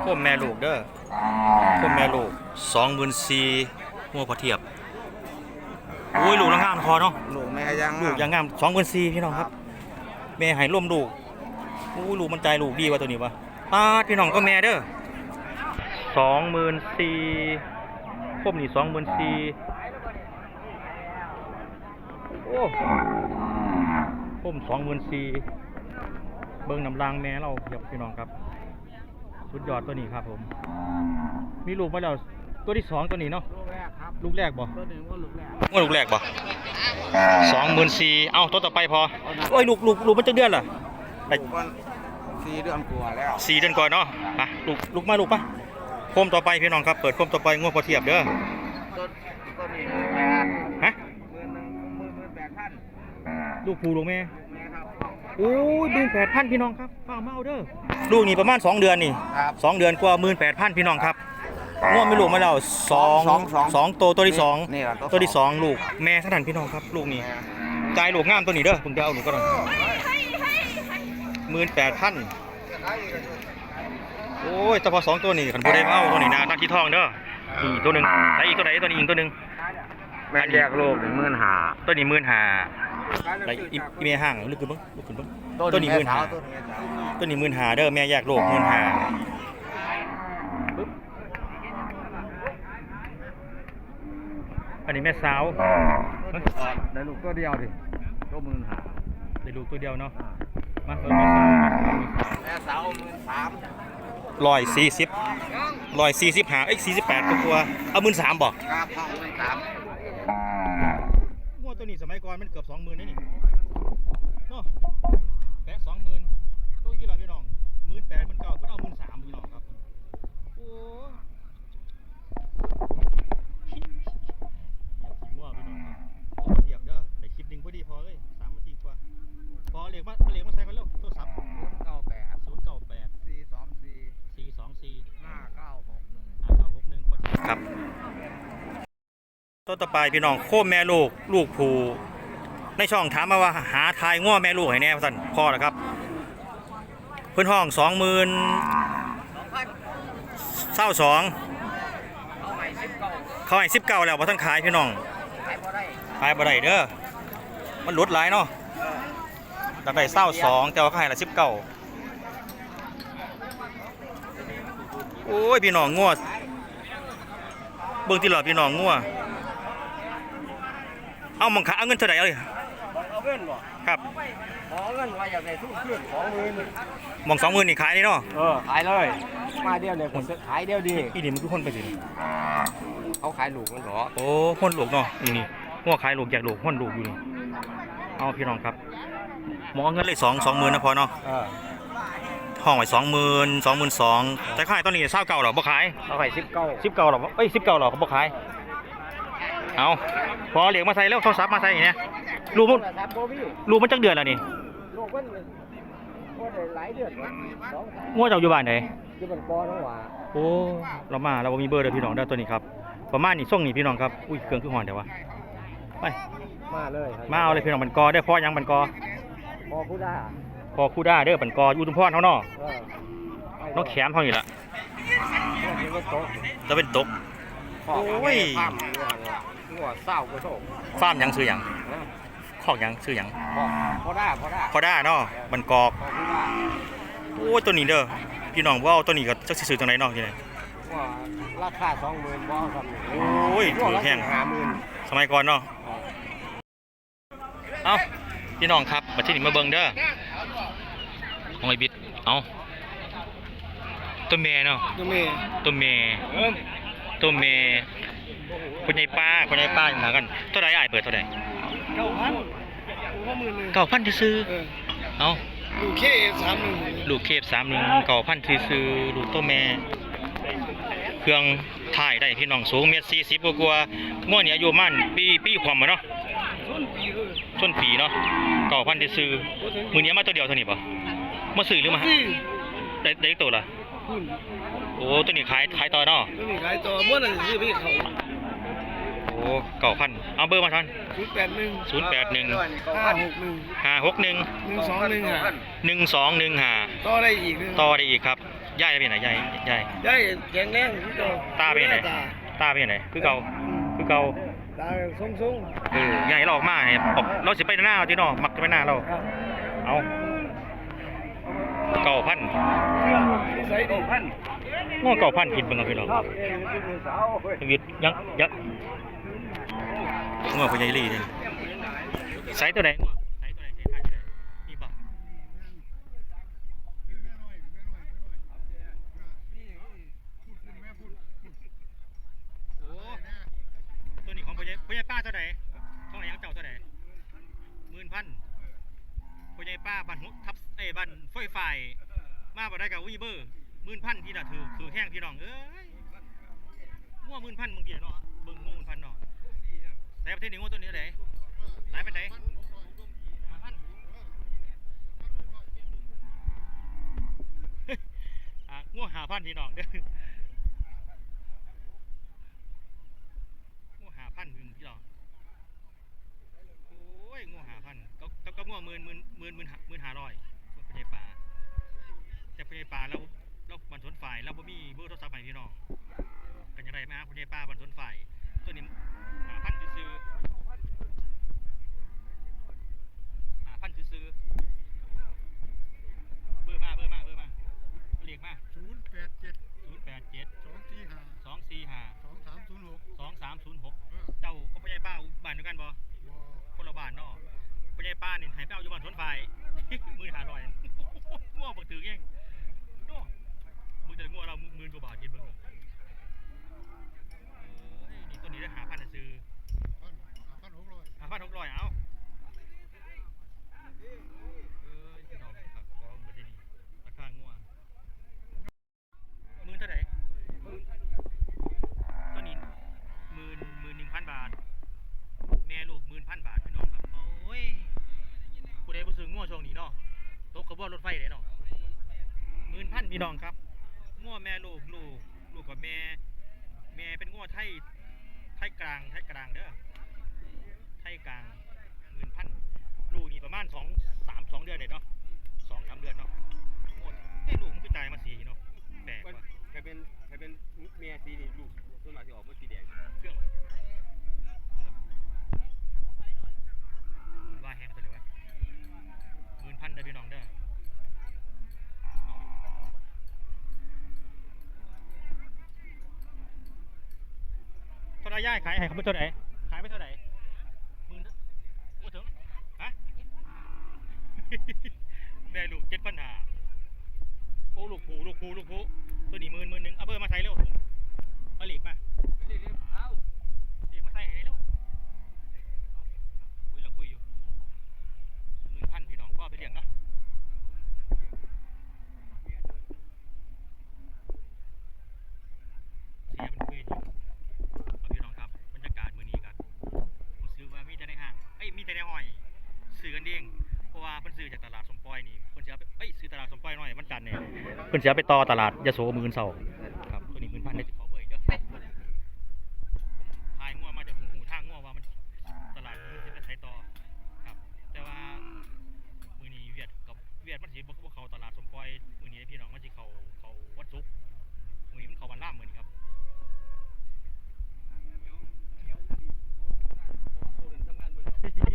โคมแม่ลูกเด้อโคมแม่ลูกสองหมื่นสี่หัวพอเทียบอุ้ยลูกละงามคอเนาะลูกแม่ยังลูกยังงามสองหมื่นสี่พี่น้องครับ แม่ใหายร่วมลูกอู้ลูกมันใจลูกดีวะตัวนี้วะป้าดพี่น้องก็แม่เด้อสองหมื่นสี่คมนี่สองหมื่นสี่โอ้คมสองหมื่นสี่เบิ้งน้ำรางแม่เราครับพี่น้องครับ สุดยอดตัวนี้ครับผม มีลูกมาแล้วตัวที่สองตัวนี้เนาะ ลูกแรกครับ ลูกแรกบ่ตัวหนึ่งว่าลูกแรกว่าลูกแรกบ่สองหมื่นสี่เอ้าตัวต่อไปพอโอ้ยลูกลูกลูกมันจะเดือนล่ะไปลูกมันสี่เดือนกว่าแล้วสี่เดือนก่อนเนาะไปลูกลูกมาลูกปะโคมต่อไปพี่น้องครับ เปิดโคมต่อไปงวดพอเทียบเด้อต้นต้นนี้หมื่นแปดฮะหมื่นหนึ่งหมื่นหมื่นแปดพันลูกผูลูกแม่แม่ครับ โอ้ยหมื่นแปดพันพี่น้องครับฟ้ามาเอาเด้อลูกนี่ประมาณสองเดือนนี่ครับสองเดือนกว่าหมื่นแปดพันพี่น้องครับงวดไม่ลูกมาแล้วสองสองสองสองตัวตัวที่สองนี่ล่ะตัวที่สองลูกแม่ขนาดพี่น้องครับ ลูกนี่จ่ายลูกงามตัวนี้เด้อผมจะเอาหนูก็ได้หมื่นแปดพันโอ้ยแต่พอสองตัวนี้ขันผู้ได้มาเอาตัวนี้นะหน้าที่ทองเด้อนี่ตัวหนึ่งใส่อีกตัวไหนตัวนี้อีกตัวหนึ่งแม่แยกลูกหนึ่งหมื่นห้าตัวนี้หมื่นห้า แล้วอีอีเมียห่างลึกขึ้นบ้างลึกขึ้นบ้างตัวนี้หมื่นห้าตัวนี้แม่สาวตัวนี้หมื่นห้าเด้อแม่แยกโลกหมื่นห้าปึ๊บอันนี้แม่สาวได้ลูกตัวเดียวดิตัวหมื่นห้าได้ลูกตัวเดียวเนาะมาเออแม่สาวแม่สาวหมื่นสามร้อยสี่สิบร้อยสี่สิบห้าเอ้ยสี่สิบแปดตัวเอาหมื่นสามบอกครับห้องหมื่นสามงวด ตัวนี้สมัยก่อนมันเกือบสองหมื่นนี่นี่เนาะแปะสองหมื่นตัวกี่ร้อยพี่น้องหมื่นแปดหมื่นเก้าเพิ่นเอาหมื่นสามพี่น้องครับโอ้เดี๋ยวขี้มั่วพี่น้องครับโอ้เทียบเด้อในคลิปหนึงพอดีพอเลยสามนาทีกว่าพอเรียกมาเรียกมาใส่กันเร็วโทรศัพท์ เก้าแปด ศูนย์เก้าแปด สี่สองสี่ สี่สองสี่ ห้าเก้าหกหนึ่ง ห้าเก้าหกหนึ่งครับ ตัวต่อไปพี่น้องโคมแม่ลูกลูกผูในช่องถามมาว่าหาทายง้อแม่ลูกให้แน่สั่นพ่อแล้วครับ เพื่อนห้องสองหมื่นเศร้าสองเขาให้สิบเก้าแล้วพอท่านขายพี่น้องขายพอได้ขายบ่ได้เด้อมันลดหลายเนาะอยากได้เศร้าสองแต่ว่าเขาให้ละสิบเก้าโอ้ยพี่น้องงวดเบิ่งที่หลอดพี่น้องงัว เอามังคะเอาเงินเท่าไหร่เอาเลยเอาเงินบ่ครับขอเงินว่าอยากได้ทุกขึ้นสองหมื่นมองสองหมื่นนี่ขายนี่เนาะเออขายเลย มาเดียวเนี่ยผมจะขายเดียวดีอีนี่มันคือคนไปสิเขาขายลูกมันเหรอโอ้ห้นลูกเนาะนี่นี่หัวขายลูกอยากลูกห้นลูกอยู่นี่เอาพี่น้องครับหมอเอาเงินเลยสองสองหมื่นนะพอเนาะเออห้องไว้สองหมื่นสองหมื่นสองแต่ขายตอนนี้เศร้าเก่าเหรอบ่ขายเขาขายสิบเก้าสิบเก่าเหรอเอ้ยสิบเก่าเหรอเขาบ่ขาย เอาพอเหลียงมาใส่แล้วโทรศัพท์มาใส่อย่างเนี้ยลูกมันครับโบวี่ลูกมันจักเดือนแล้วนี่ลูกมันก็ได้หลายเดือนสองสามงัวเจ้าอยู่บ้านไหนที่มันปอน้องหว่าโอ้เรามาเราบ่มีเบอร์เด้อพี่น้องเด้อตัวนี้ครับประมาณนี้ส่งนี่พี่น้องครับอุ้ยเครื่องคือหอนเดี๋ยววะไปมาเลยมาเอาเลยพี่น้องบันกอเด้อพ่อยังบันกอพอคูด้าพอคู่ด้าเด้อบันกออยู่ทุมพรเขาเนาะเออน้องแขมเขานี่ล่ะนี่ก็โต๊ะจะเป็นตกโอ้ยข้าม หัวเศร้าก็โซ่ฟาร์มหยังซื้อหยังคอกหยังซื้อหยังพอพอได้พอได้พอด้าเนาะบันกอกพอคูด้าโอ้ยตัวนี้เด้อพี่น้องว่าเอาตัวนี้ก็จักสิซื้อจังไดเนาะที่ไหนว่าราคาสองหมื่นบ้องครับโอ้ยถือแห้งห้าหมื่นสมัยก่อนเนาะเอ้าพี่น้องครับมาที่นี่มาเบิ่งเด้อของไอ้บิดเอาตัวแม่เนาะตัวเมย์ตัวแม่ตัวแม่ คุณยายป้าคุณยายป้าอยู่หากันเท่าไหร่อ้ายเปิดเท่าไหร่เก้าพันก็หมื่นหนึ่งเก้าพันซื้อเออๆเอาดูเคสามหนึ่งลูกเคฟสามหนึ่งเก้าพันซื้อๆลูกตัวแม่ เครื่องถ่ายได้พี่น้องสูงเมตรสี่สิบกว่าๆง้อเนี่ยอายุประมันปีปีความมาเนาะต้นปีเลยต้นปีเนาะเก้าพันซื้อๆมือนี้มาตัวเดียวเท่านี้ปะมาซื้อหรือมาหาสี่ได้ได้อีกตัวละคุณโอ้ตัวนี้ขายขายต่อเนาะตัวนี้ขายต่อเมื่อนั้นซื้อไปเขาโอ้เก้าพันเอาเบอร์มาทันศูนย์แปดหนึ่งศูนย์แปดหนึ่งห้าหกหนึ่งห้าหกหนึ่งหนึ่งสองหนึ่งอะหนึ่งสองหนึ่งห้าต่อได้อีกหนึ่งต่อได้อีกครับยายเป็นไหนยายยายได้แข็งแรงที่โตตาเป็นไหนตาตาเป็นไหนคือเก่าคือเก่าตาสูงสูงเออใหญ่เราออกมาให้ออกเราสิไปหน้าที่เนาะมักจะไปหน้าเราครับเอาเก่าพันเชื่อนิสัยดีพัน ง้อเก่าพันกินเบิ่งเอาพี่น้องครับเอ็นเป็นมือสาวเว้ยชีวิตยังยังง้อพญายลีนี่ไซส์ตัวไหนง้อไซส์ตัวไหนไซส์พันตัวไหนนี่ป่ะโอ้ตัวนี้ของพญายพญายป้าตัวไหนของไหนของเจ้าตัวไหนหมื่นพันพญายป้าบ้านหุทับเอ้ยบ้านเฟยไฟมาบ่ได้กับวีเบอร์ หมื่นพันที่น่ะถือถือแข้งพี่น้องเอ้ยง่วหมื่นพันมึงเกียเนาะเบิ่งง่วหมื่นพันเนาะแต่ประเทศนี้ง่วตัวนี้เท่าไหร่หลายเป็นไหนห้าพันอะง่วงหาพันพี่น้องเด้อง่วงหาพันพี่พี่น้องโอ้ยง่วงหาพันก็ก็ง่วงหมื่นหมื่นหมื่นหมื่นหาหมื่นหาร้อยพญายปลาแต่พญายปลาแล้ว แล้วมันสนฝ่ายแล้วบ่มีเบอร์โทรศัพท์ให้พี่น้องกันยังไงไหมครับคุณยายป้าบรรทุนฝ่ายตัวนี้หาพันซื้อๆหาพันซื้อๆเบอร์มาเบอร์มาเบอร์มาเรียกมาศูนย์แปดเจ็ดศูนย์แปดเจ็ดสองสี่ห้าสองสี่ห้าสองสามศูนย์หกสองสามศูนย์หกเออเจ้าก็พ่อยายป้าบ้านเดียวกันบ่บ่คนละบ้านเนาะพ่อยายป้านี่ให้ไปเอาอยู่บ้านสวนฝ่ายมือหาลอยง่วงบักถือเองโอ้มือ แต่ง่วดเราหมื่นกว่าบาทกินเบิ่งเอ้ยนี่ตัวนี้ได้หาพันซื้อ พันพันหกร้อย หาพันหกร้อยเอาเอ้ยพี่น้องครับขอเบิดได้นี่ราคางัวหมื่นเท่าไหร่ตัวนี้หมื่นหมื่นหนึ่งพันบาท แม่ลูกหมื่นพันบาทพี่น้องครับ โอ้ยผู้ใดผู้ซื้องัวช่วงนี้เนาะตกกระบอกรถไฟเลยเนาะหมื่นพันพี่น้องครับงัวแม่ ลูกลูกลูกกับแม่แม่เป็นงัวไทยไทยกลางไทยกลางเด้อไทยกลางหมื่นพันลูกนี่ประมาณสองสามสองเดือนเลยเนาะสองสามเดือนเนาะโอ้ยเอ้ยลูกมันก็จ่ายมาสี่เนาะแปลกว่ะใครเป็นใครเป็นเมียสีนี่ลูกส่วนมากที่ออกมาสีแดงเครื่องว่าแห้งตัวเดียววะหมื่นพันเด้อพี่น้องเด้อเท่าไหร ย่ายขายให้เขาไปเท่าไหร่ขายไปเท่าไหร่หมื่นโอ้ถึงฮะแม่ลูกเจ็ดพันหาโอ้ลูกผูลูกผูลูกผูตัวนี้หมื่นหมื่นหนึ่งเอาเบอร์มาใช้เร็วมาหลีกมา เอ้า เรียกมาใส่ให้เร็วคุยแล้วคุยอยู่หนึ่งพันพี่น้องก็เอาไปเลี้ยงเนาะเสียมันคุยอยู่เอาพี่น้องครับบรรยากาศมื้อนี้ครับผมซื้อว่ามีแต่ในห้างเอ้ยมีแต่ในห้อยซื้อกันเองเพราะว่าเพิ่นซื้อจากตลาดสมปอยนี่เพิ่นจะเอาไปเอ้ยซื้อตลาดสมปอยหน่อยวันจันทร์เนี่ย เพิ่นเสียไปต่อตลาดยโสมื้อเช้าตัวนี้หมื่นพันได้สิขอเบอร์อีกเด้อ ทายงัวมาจากหูหูทางงัวว่ามันตลาดมันจะไปใช้ต่อครับ แต่ว่ามือนี้เวียดกับเวียดมันสิบ่บ่เข้าตลาดสมปอยมือนี้พี่น้องมันสิเข้าเข้าวัดซุกร์มือนี้มันเข้าวันล่ามมือนี้ครับ โตเดินทำงานบน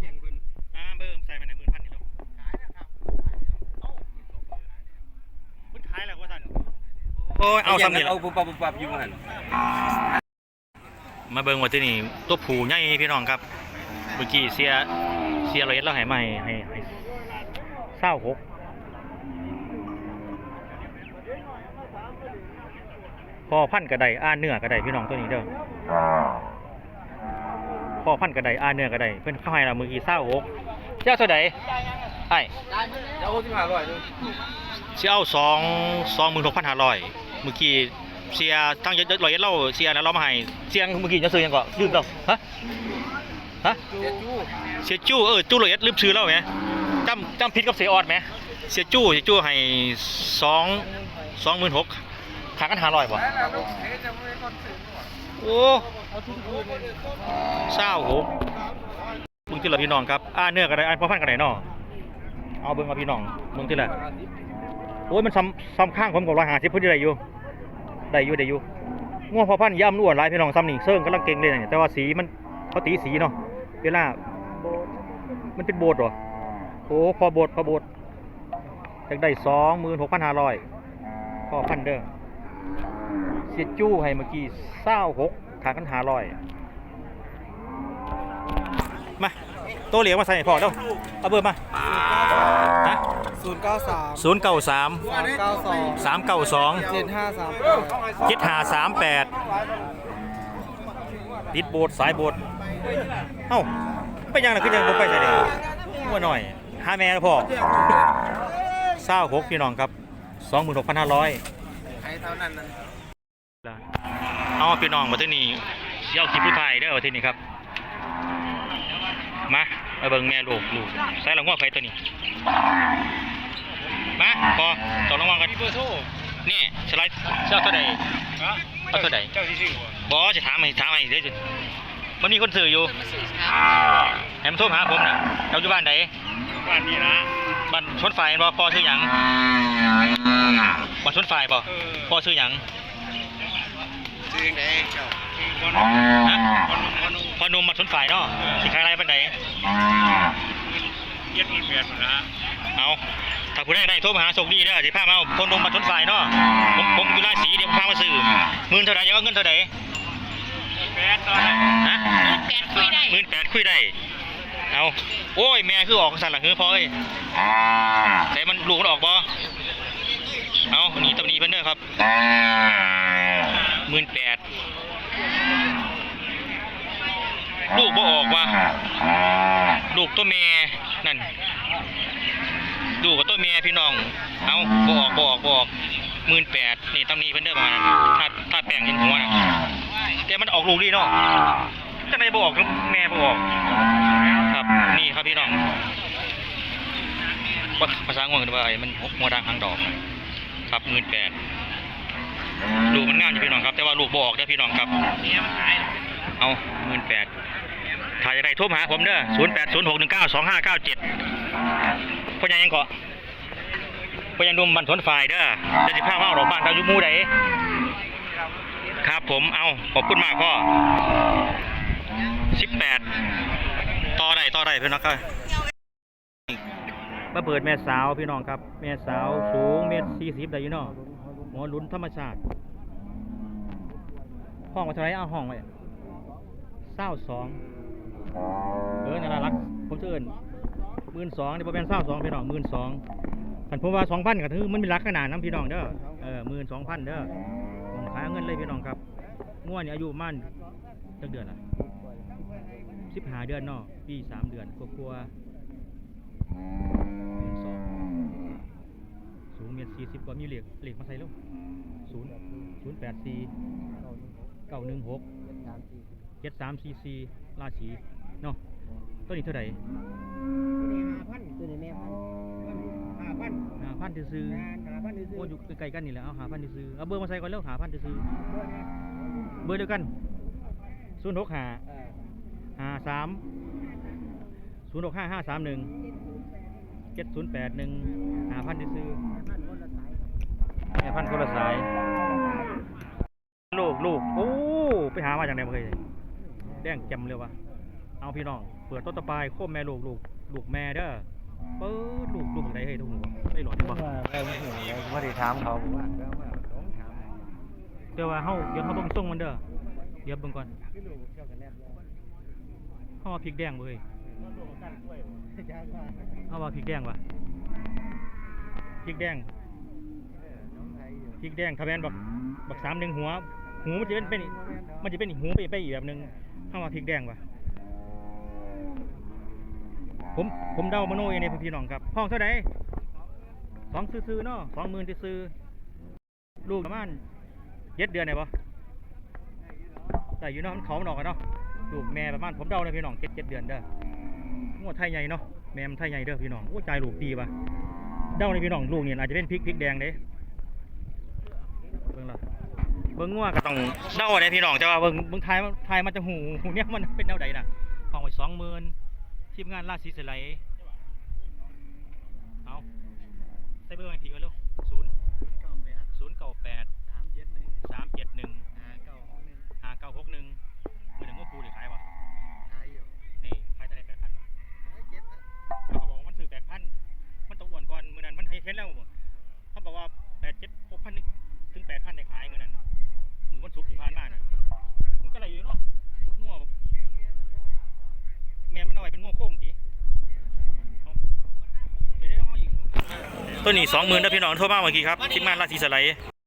แข่งเพิ่น อ่าเบิ่มใส่มาในหมื่นพันนี่แล้ว ขายนะครับ เอ้ามันขายแล้วว่าซั่นโอ้ ยเอาซ้ำนี่เอาล่ะปุ๊บปั๊บปุ๊บปั๊บอยู่หั่นมาเบิ่งว่าที่นี่ตัวผูใหญ่พี่น้องครับเมื่อกี้เสียเสียร้อยเอ็ดแล้วให้มาให้ให้ให้เศร้าหกพอพันกระไดอ่าเนื้อกระไดพี่น้องตัวนี้เด้อพอพันกระไดอ่าเนื้อกระไดเพิ่นเข้าให้เรามือกี้เศร้าหกเจ้าเท่าใดไอ้จะเอาสิบห้าร้อยนึงเสียเอาสองสองหมื่นหกพันห้าร้อย เมื่อกี้เสียทั้งร้อยเอ็ดเราเสียแล้วเรามาให้เสียงเมื่อกี้จะซื้อยังก่อนลืมเราฮะฮะเสียจู้เออจู้เลยลืมชื่อแล้วไหมจำจำผิดกับเสียออดไหมเสียจู้เสียจู้ให้สองสองหมื่นหกขากันหาร้อยป่ะโอ้เศร้าหกมึงที่ละพี่น้องครับอ่าเนื้อกันได้อ่าพ่อพันกันไหนนอเอาเบิ่งเอาพี่น้องมึงที่ละ โอ้ยมันซ้ำซ้ำข้างผมกับร้อยห้าสิบพุ่นได้อยู่ได้อยู่ได้อยู่ง่วงพอพันย่ำนวดลายพี่น้องซ้ำนี่เซิร์งกำลังเก่งเลยเนี่ยแต่ว่าสีมันเขาตีสีเนาะเวลามันเป็นโบสถ์เหรอโอ้พอโบสถ์พอโบสถ์อยากได้สองหมื่นหกพันห้าร้อยพอพันเด้อเสียจู้ให้เมื่อกี้เศร้าหกทากันหาร้อยมา โตเหลียงมาใส่ให้พอเด้อเอาเบอร์มาฮะศูนย์เก้าสามศูนย์เก้าสามสามเก้าสองสามเก้าสองเจ็ดห้าสามเจ็ดหาสามแปดติดโบสถ์สายโบสถ์เอ้าไปยังน่ะคือยังบ่ไปใส่เด้หัวหน่อยหาแม่แล้วพ่อเศร้าหกพี่น้องครับสองหมื่นหกพันห้าร้อยใครเท่านั้นนะเอาพี่น้องมาที่นี่เย้าคลิปผู้ไทยเด้อมาที่นี่ครับ มามาเบิ่งแม่ลูกลูกใส่ละงัวไฟตัวนี้ มาพอต่อรางวัลกันเบอร์โทรนี่สไลด์เจ้าเท่าใดเอาเท่าใดเจ้าที่ชื่อบอจะถามให้ถามให้เดี๋ยวจะมันมีคนสื่ออยู่ให้มันโทรหาผมน่ะเจ้าอยู่บ้านใดบ้านนี้นะบ้านชนฝ่ายบ่พอชื่อหยังบ้านชนฝ่ายบ่เออพอชื่อหยังชื่อไหนเจ้า คนฮะคนคนพอหนุ่มบ้านชนฝ่ายเนาะสิขายอะไรบ้านใดเย็ดเงินเดือนหมดนะเอาถ้าผู้ใดได้โทรมาหาโชคดีเด้อสิพามาเอาพอหนุ่มบ้านชนฝ่ายเนาะผมผมอยู่ราชสีเดี๋ยวพามาซื้อหมื่นเท่าไหร่อยากเอาเงินเท่าไหร่แปดตอนฮะแปดคุยได้หมื่นแปดคุยได้เอาโอ้ยแม่คือออกสั่นหลังคือพอเอ้ยแต่มันลูกมันออกบ่เอาหนีตำหนีเพิ่นเด้อครับหมื่นแปด ลูกบ่ออกว่ะลูกตัวแม่นั่นลูกกับตัวแม่พี่น้อง เอาบ่ออกบ่ออกบ่ออกหมื่นแปดนี่ตำหนีเพิ่นเด้อมาถ้าถ้าแป้งเห็นหัวน่ะแต่มันออกลูกดีเนาะจังไดบ่ออกแม่บ่ออกครับ นี่ครับพี่น้องว่าภาษาง่วงกันว่าไอ้มันหัวด่างหางดอก ครับหมื่นแปดลูกมันงามอยู่พี่น้องครับ แต่ว่าลูกบ่ออกเด้อพี่น้องครับ เอาหมื่นแปดถ้าจะได้โทรมหาผมเด้อศูนย์แปดศูนย์หกหนึ่งเก้าสองห้าเก้าเจ็ดพ่อใหญ่ยังเกาะพ่อใหญ่หนุ่มบันทนฝ่ายเด้อจะสิพามาเอาดอกบ้านเรายู่หมู่ใดครับผมเอาขอบคุณมากพ่อสิบแปดต่อได้ต่อได้พี่น้องครับมาเปิดแม่สาวพี่น้องครับ แม่สาวสูงเมตรสี่สิบได้ยู่เนาะหัวหลุนธรรมชาติ ห้องมาเท่าไรเอาห้องไว้เศร้าสอง เออน่ารักผมจะเอินหมื่นสองนี่ผมเป็นเศร้าสองพี่น้องหมื่นสองขันผมว่าสองพันก็ถือมันมีรักขนาดน้ำพี่น้องเด้อเออหมื่นสองพันเด้อผมขายเงินเลยพี่น้องครับง่วนนี่อายุมั่นจักเดือนละสิบหาเดือนเนาะปีสามเดือนกลัวหนึ่งสองสูงเมตรสี่สิบกว่ามีเหล็กเหล็กมาใส่แล้วศูนย์ศูนย์แปดสี่เก้าหนึ่งหกเจ็ดสามสี่สี่ราชี เนาะตัวนี้เท่าไหร่พันตัวนี้แม่พันห้าพันหาพันซื้องานห้าพันๆโอ้อยู่ใกล้ๆกันนี่แหละเอาหาพันซื้อๆเอาเบอร์มาใส่ก่อนแล้วหาพันซื้อๆเบอร์เดียวกันศูนย์หกหาห้าสามศูนย์หกห้าห้าสามหนึ่งเจ็ดศูนย์แปดหนึ่งหาพันที่ซื้อแม่พันคนละสายลูกลูกโอ้ไปหามาจากไหนมาเคยแดงแจ่มเลยวะ เอาพี่น้องเปิดต้นตะปายโค้มแม่ลูกลูกลูกแม่เด้อเปิดลูกลูกไหนเฮ้ยทุกหัวได้หลอดที่บ่ไม่ได้ถามเขาว่าแล้วมาต้องถามเดี๋ยวว่าเฮาเดี๋ยวเฮาเบิ่งส่งมันเด้อเดี๋ยวเบิ่งก่อนพี่ลูกเจ้ากันแนบเฮาว่าพริกแดงบ่เว้ยจ้าว่าเฮาว่าพริกแดงวะพริกแดงน้องไทยอยู่พริกแดงทะแบนบักบักสามหนึ่งหัวหูมันจะเป็นเป็นมันจะเป็นอีกหูไปไปอีกแบบหนึงเข้ามาพริกแดงวะ ผมผมเดามโนเองเนี่ยพี่น้องครับห้องเท่าไหร่สองซื้อๆเนาะสองหมื่นซื้อลูกประมาณเจ็ดเดือนไหนปะแต่อยู่เนาะมันเขามันออกเนาะลูกแม่ประมาณผมเดาเนี่ยพี่น้องเจ็ดเจ็ดเดือนเด้อโอ้ไทยใหญ่เนาะแม่มันไทยใหญ่เด้อพี่น้องโอ้ใจลูกดีปะเดาในพี่น้องลูกเนี่ยอาจจะเป็นพริกพริกแดงเด้เบิ่งละเบิ่งงัวก็ต้องเดาได้พี่น้องแต่ว่าเบิ่งเบิ่งทายมันทายมันจะหูหูเนี่ยมันเป็นแนวใดน่ะห้องไว้สองหมื่น ทีมงานราศีสไลเอาใส่เบอร์ไอพีกันเร็วศูนย์ศูนย์เก้าแปด ตัวนี้สองหมื่นนะพี่น้องโทรมาเมื่อกี้ครับทีมงานราศีสไลด์